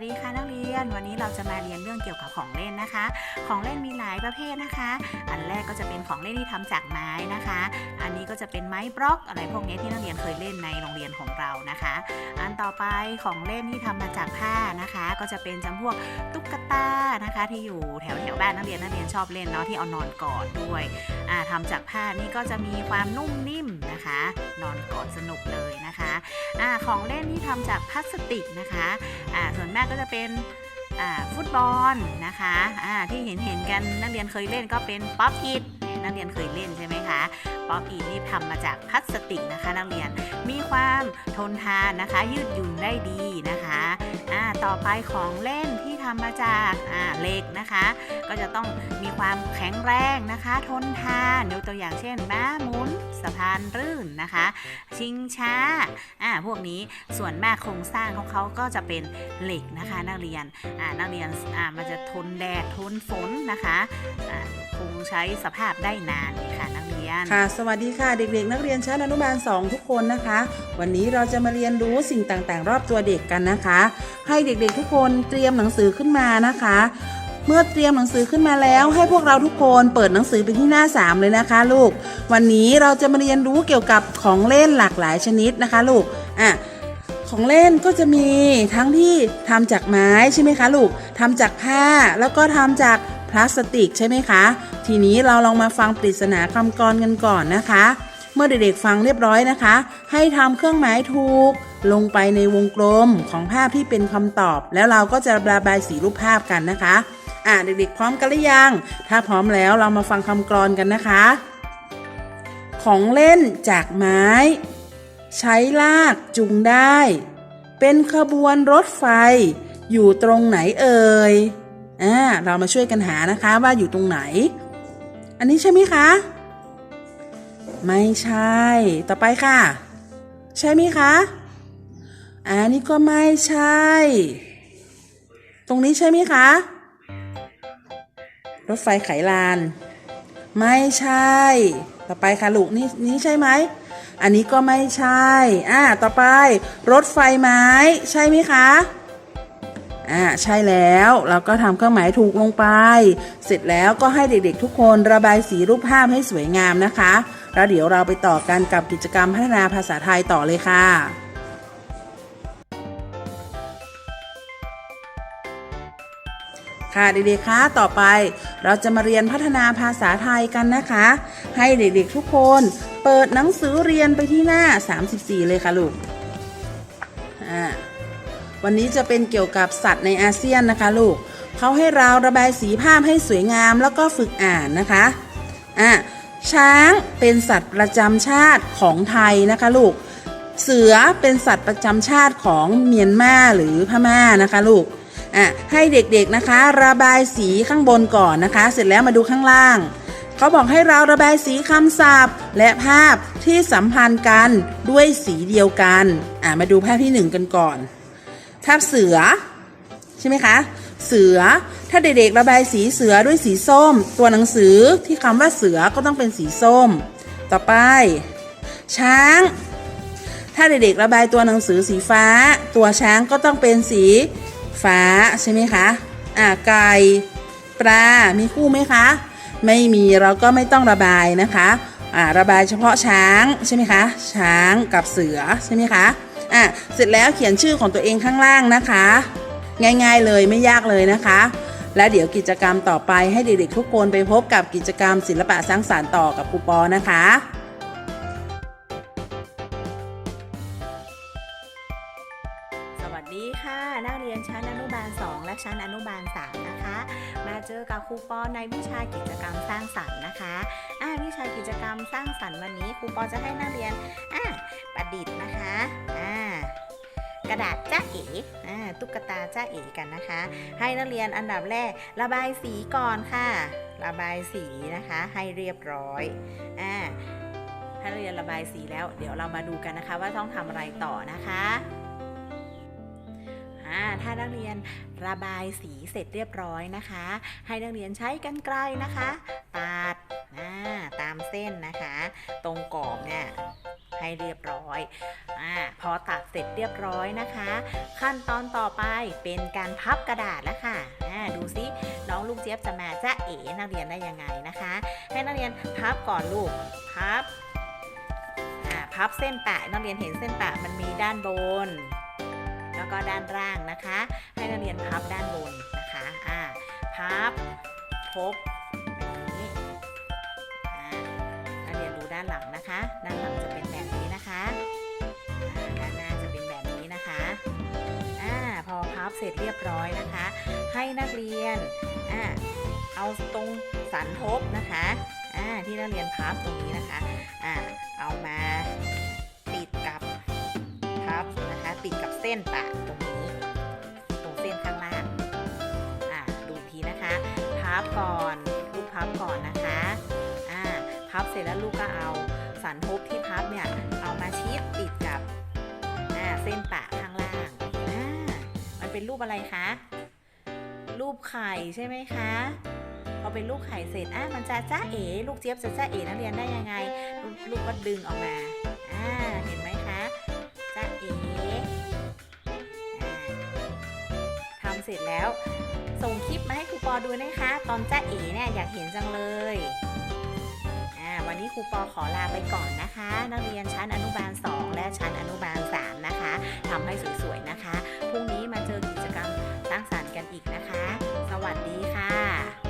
สดีค่ะนักเรียน วันนี้เราจะมาเรียนเรื่องเกี่ยวกับของเล่นนะคะ ของเล่นมีหลายประเภทนะคะ อันแรกก็จะเป็นของเล่นที่ทำจากไม้นะคะ อันนี้ก็จะเป็นไม้บล็อกอะไรพวกนี้ที่นักเรียนเคยเล่นในโรงเรียนของเรานะคะ อันต่อไปของเล่นที่ทำมาจากผ้านะคะ ก็จะเป็นจำพวกตุ๊กตานะคะ ที่อยู่แถวแถวบ้านนักเรียนนักเรียนชอบเล่นเนาะที่เอานอนกอดด้วยอ่าทำจากผ้านี่ก็จะมีความนุ่มนิ่มนะคะ นอนกอดสนุกเลยนะคะอ่าของเล่นที่ทำจากพลาสติกนะคะอ่าส่วนมากก็จะเป็นฟุตบอลนะคะะที่เห็นเห็นกันนักเรียนเคยเล่นก็เป็นป๊อปอิดนักเรียนเคยเล่นใช่ไหมคะป๊อปอิดนี่ทำมาจากพลาสติกนะคะ นักเรียนมีความทนทานนะคะ ยืดหยุ่นได้ดีนะคะะต่อไปของเล่นที่ ทำมาจากเหล็กนะคะ ก็จะต้องมีความแข็งแรงนะคะ ทนทานยกตัวอย่างเช่น ม้าหมุนสะพานรื่นนะคะ ชิงช้าอ่าพวกนี้ส่วนมากโครงสร้างของเขาก็จะเป็นเหล็กนะคะ นักเรียนอ่านักเรียนอ่ามันจะทนแดดทนฝนนะคะอ่าคงใช้สภาพได้นานค่ะนักเรียน ค่ะ สวัสดีค่ะเด็กๆ นักเรียนชั้นอนุบาล 2 ทุกคนนะคะ วันนี้เราจะมาเรียนรู้สิ่งต่างๆ รอบตัวเด็กกันนะคะ ให้เด็กๆ ทุกคนเตรียมหนังสือขึ้นมานะคะ เมื่อเตรียมหนังสือขึ้นมาแล้ว ให้พวกเราทุกคนเปิดหนังสือไปที่หน้า 3 เลยนะคะ ลูก วันนี้เราจะมาเรียนรู้เกี่ยวกับของเล่นหลากหลายชนิดนะคะ ลูก อะของเล่นก็จะมีทั้งที่ทำจากไม้ใช่ไหมคะลูกทำจากผ้าแล้วก็ทำจาก พลาสติกใช่ไหมคะ ทีนี้เราลองมาฟังปริศนาคำกรกันก่อนนะคะ เมื่อเด็กๆฟังเรียบร้อยนะคะ ให้ทำเครื่องหมายถูก ลงไปในวงกลมของภาพที่เป็นคำตอบ แล้วเราก็จะระบายสีรูปภาพกันนะคะ อ่าเด็กๆ พร้อมกันหรือยัง ถ้าพร้อมแล้วเรามาฟังคำกรอนกันนะคะ ของเล่นจากไม้ ใช้ลากจูงได้ เป็นขบวนรถไฟ อยู่ตรงไหนเอ่ย อ่าเรามาช่วยกันหานะคะว่าอยู่ตรงไหน อันนี้ใช่ไหมคะ ไม่ใช่ ต่อไปค่ะ ใช่ไหมคะอันนี้ก็ไม่ใช่ ตรงนี้ใช่ไหมคะ รถไฟไขลาน ไม่ใช่ ต่อไปค่ะลูกนี่นี่ใช่ไหม อันนี้ก็ไม่ใช่ อ่า ต่อไป รถไฟไม้ ใช่ไหมคะ อ่าใช่แล้วเราก็ทำเครื่องหมายถูกลงไป เสร็จแล้วก็ให้เด็กๆทุกคนระบายสีรูปภาพให้สวยงามนะคะ แล้วเดี๋ยวเราไปต่อกันกับกิจกรรมพัฒนาภาษาไทยต่อเลยค่ะค่ะเด็กๆคะต่อไปเราจะมาเรียนพัฒนาภาษาไทยกันนะคะ ให้เด็กๆทุกคนเปิดหนังสือเรียนไปที่หน้า 34 เลยค่ะลูกอ่า วันนี้จะเป็นเกี่ยวกับสัตว์ในอาเซียนนะคะลูกเขาให้เราระบายสีภาพให้สวยงามแล้วก็ฝึกอ่านนะคะอะช้างเป็นสัตว์ประจำชาติของไทยนะคะลูก เสือเป็นสัตว์ประจำชาติของเมียนมาหรือพม่านะคะลูกอะให้เด็กๆนะคะ ระบายสีข้างบนก่อนนะคะ เสร็จแล้วมาดูข้างล่างเขาบอกให้เราระบายสีคำศัพท์และภาพที่สัมพันธ์กันด้วยสีเดียวกันอะมาดูภาพที่หนึ่งกันก่อน ภาพเสือ ใช่ไหมคะ เสือถ้าเด็กๆระบายสีเสือด้วยสีส้ม ตัวหนังสือที่คำว่าเสือก็ต้องเป็นสีส้ม ต่อไป ช้าง ถ้าเด็กๆระบายตัวหนังสือสีฟ้า ตัวช้างก็ต้องเป็นสีฟ้าใช่ไหมคะอ่าไก่ปลา มีคู่ไหมคะ ไม่มีเราก็ไม่ต้องระบายนะคะอ่าระบายเฉพาะช้างใช่ไหมคะ ช้างกับเสือใช่ไหมคะ อะเสร็จแล้วเขียนชื่อของตัวเองข้างล่างนะคะ ง่ายๆเลยไม่ยากเลยนะคะ และเดี๋ยวกิจกรรมต่อไปให้เด็กๆทุกคนไปพบกับกิจกรรมศิลปะสร้างสารรค์ต่อกับครูปอนะคะสวัสดีค่ะ นักเรียนชั้นอนุบาล 2 และชั้นอนุบาล 3 นะคะ มาเจอกับครูปอในวิชากิจกรรมสร้างสรรค์นะคะอ่าวิชากิจกรรมสร้างสรรค์วันนี้ครูปอจะให้นักเรียนอ่าประดิษฐ์ กระดาษจ้าเอ๋อตุ๊กตาจ้าเอ๋กันนะคะ ให้นักเรียนอันดับแรกระบายสีก่อนค่ะ ระบายสีนะคะ ให้เรียบร้อยอ่าถ้านักเรียนระบายสีแล้ว เดี๋ยวเรามาดูกันนะคะ ว่าต้องทำอะไรต่อนะคะถ้านักเรียนระบายสีเสร็จเรียบร้อยนะคะ ให้นักเรียนใช้กันไกลนะคะตัดตามเส้นนะคะ ตรงกรอบเนี่ยให้เรียบร้อย อ่าพอตัดเสร็จเรียบร้อยนะคะ ขั้นตอนต่อไปเป็นการพับกระดาษแล้วค่ะอ่าดูซิน้องลูกเจี๊ยบจะมาจ้าเอ๋นักเรียนได้ยังไงนะคะ ให้นักเรียนพับก่อนลูกพับอ่าพับเส้นปะนักเรียนเห็นเส้นปะมันมีด้านบน แล้วก็ด้านล่างนะคะ ให้นักเรียนพับด้านบนนะคะอ่าพับทบนี่นักเรียนดูด้านหลังนะคะ ด้านหลังจะเป็นแบบนี้นะคะ พับเสร็จเรียบร้อยนะคะ ให้นักเรียนอ่าเอาตรงสันทบนะคะอ่าที่นักเรียนพับตรงนี้นะคะอ่าเอามาติดกับพับนะคะ ติดกับเส้นปะตรงนี้ตรงเส้นข้างล่างอ่าดูทีนะคะพับก่อนลูกพับก่อนนะคะอ่าพับเสร็จแล้วลูกก็เอาสันทบที่พับเนี่ย เป็นรูปอะไรคะ รูปไข่ใช่ไหมคะ พอเป็นรูปไข่เสร็จอะมันจะจ้าเอ๋ลูกเจี๊ยบจะจ้าเอ๋นักเรียนได้ยังไง ลูกก็ดึงออกมาอ่าเห็นไหมคะจ้าเอ๋อ่าทำเสร็จแล้ว ส่งคลิปมาให้ครูปอดูนะคะ ตอนจ้าเอ๋เนี่ยอยากเห็นจังเลย นี้ครูปอขอลาไปก่อนนะคะ นักเรียนชั้นอนุบาล 2 และชั้นอนุบาล 3 นะคะทำให้สวยๆนะคะ พรุ่งนี้มาเจอกิจกรรมสร้างสรรค์กันอีกนะคะ สวัสดีค่ะ